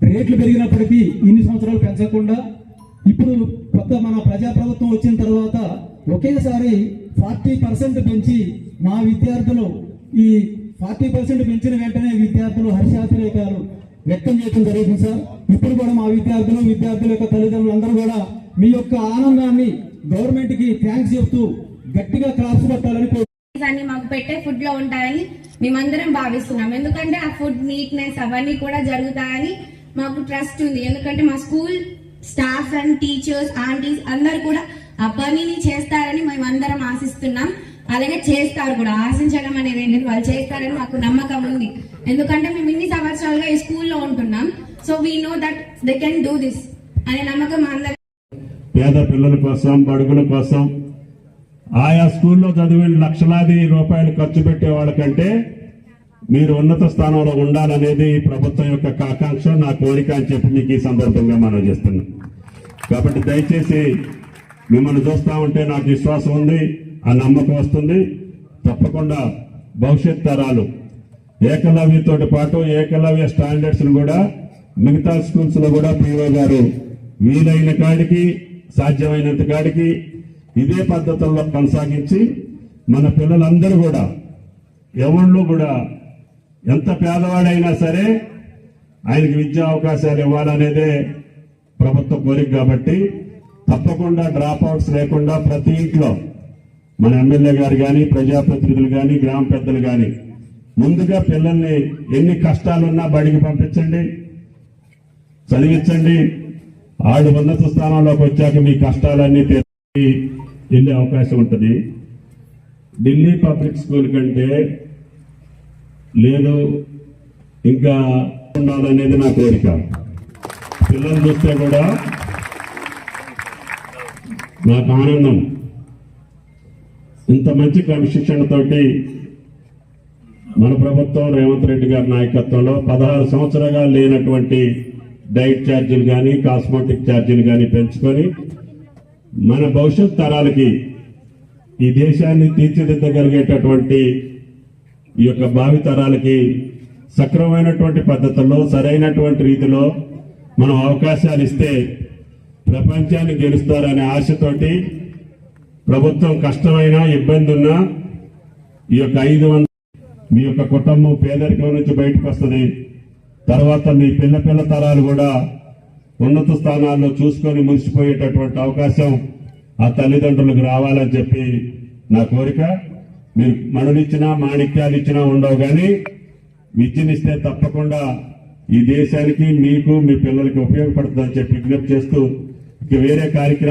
రేట్లు పెరిగినప్పటికీ ఇన్ని సంవత్సరాలు పెంచకుండా ఇప్పుడు కొత్త మన ప్రజాప్రభుత్వం వచ్చిన తర్వాత ఒకేసారి ఫార్టీ పర్సెంట్ పెంచి మా విద్యార్థులు ఈ ఫార్టీ పర్సెంట్ పెంచిన వెంటనే విద్యార్థులు హర్షాతిరేకాలు. వ్యక్తం చేయడం జరుగుతుంది సార్. ఇప్పుడు కూడా మా విద్యార్థులు విద్యార్థుల యొక్క తల్లిదండ్రులందరూ కూడా మీ యొక్క ఆనందాన్ని గవర్నమెంట్కి థ్యాంక్స్ చెప్తూ గట్టిగా క్లాప్స్ పట్టాలని అన్ని మాకు పెట్టే ఫుడ్లో ఉంటాయని మేమందరం భావిస్తున్నాం. ఎందుకంటే ఆ ఫుడ్ నీట్నెస్ అవన్నీ కూడా జరుగుతాయని మాకు ట్రస్ట్ ఉంది. ఎందుకంటే మా school staff and teachers aunties అందరు కూడా ఆ పనిని చేస్తారని మేమందరం ఆశిస్తున్నాం. అలాగే చేస్తారు కూడా. ఆశించడం అనేది ఏం వాళ్ళు చేస్తారని మాకు నమ్మకం ఉంది. ఎందుకంటే మేము ఇన్ని సంవత్సరాలుగా ఈ స్కూల్లో ఉంటున్నాం. So we know that they can do this అనే నమ్మకం అందరి పేద పిల్లల కోసం బడుగుల కోసం ఆయా స్కూల్లో చదివిన లక్షలాది రూపాయలు ఖర్చు పెట్టే వాళ్ళకంటే మీరు ఉన్నత స్థానంలో ఉండాలనేది ఈ ప్రభుత్వం యొక్క ఆకాంక్ష నా కోరిక అని చెప్పి మీకు ఈ సందర్భంగా మనం చేస్తున్నాం కాబట్టి దయచేసి మిమ్మల్ని చూస్తా ఉంటే నాకు విశ్వాసం ఉంది. ఆ నమ్మకం వస్తుంది. తప్పకుండా భవిష్యత్ తరాలు ఏకలవ్యతో పాటు ఏకలవ్య స్టాండర్డ్స్ను కూడా మిగతా స్కూల్స్లో కూడా పిఓ గారు వీలైన కాడికి సాధ్యమైనంత కాడికి ఇదే పద్ధతుల్లో కొనసాగించి మన పిల్లలందరూ కూడా ఎవళ్ళు కూడా ఎంత పేదవాడైనా సరే ఆయనకి విద్యా అవకాశాలు ఇవ్వాలనేదే ప్రభుత్వ కోరిక కాబట్టి తప్పకుండా డ్రాప్ అవుట్స్ లేకుండా ప్రతి ఇంట్లో మన ఎమ్మెల్యే గారు కానీ ప్రజాప్రతినిధులు కానీ గ్రామ పెద్దలు కానీ ముందుగా పిల్లల్ని ఎన్ని కష్టాలున్నా బడికి పంపించండి చదివించండి. ఆడు ఉన్నత స్థానంలోకి వచ్చాక మీ కష్టాలన్నీ తీర్చి వెళ్ళే అవకాశం ఉంటుంది. ఢిల్లీ పబ్లిక్ స్కూల్ కంటే లేదు ఇంకా ఉండాలనేది నా కోరిక. పిల్లలు చూస్తే కూడా నాకు ఆనందం. ఇంత మంచి క్రమశిక్షణతోటి మన ప్రభుత్వం రేవంత్ రెడ్డి గారి నాయకత్వంలో పదహారు సంవత్సరాలుగా లేనటువంటి డైట్ ఛార్జీలు కానీ కాస్మోటిక్ ఛార్జీలు కానీ పెంచుకొని మన భవిష్యత్ తరాలకి ఈ దేశాన్ని తీర్చిదిద్దగలిగేటటువంటి ఈ యొక్క భావి తరాలకి సక్రమమైనటువంటి పద్ధతుల్లో సరైనటువంటి రీతిలో మనం అవకాశాలు ఇస్తే ప్రపంచాన్ని గెలుస్తారనే ఆశతోటి ప్రభుత్వం కష్టమైన ఇబ్బంది ఉన్నా ఈ యొక్క ఐదు మీ యొక్క కుటుంబం పేదరికం నుంచి బయటకు వస్తుంది. తర్వాత మీ పిల్ల పిల్ల తరాలు కూడా ఉన్నత స్థానాల్లో చూసుకొని మురిసిపోయేటటువంటి అవకాశం ఆ తల్లిదండ్రులకు రావాలని చెప్పి నా కోరిక. మీరు మణులిచ్చినా మాణిక్యాలు ఇచ్చినా ఉండవు కానీ విద్యనిస్తే తప్పకుండా ఈ దేశానికి మీకు మీ పిల్లలకి ఉపయోగపడుతుందని చెప్పి విజ్ఞప్తి చేస్తూ ఇక వేరే కార్యక్రమం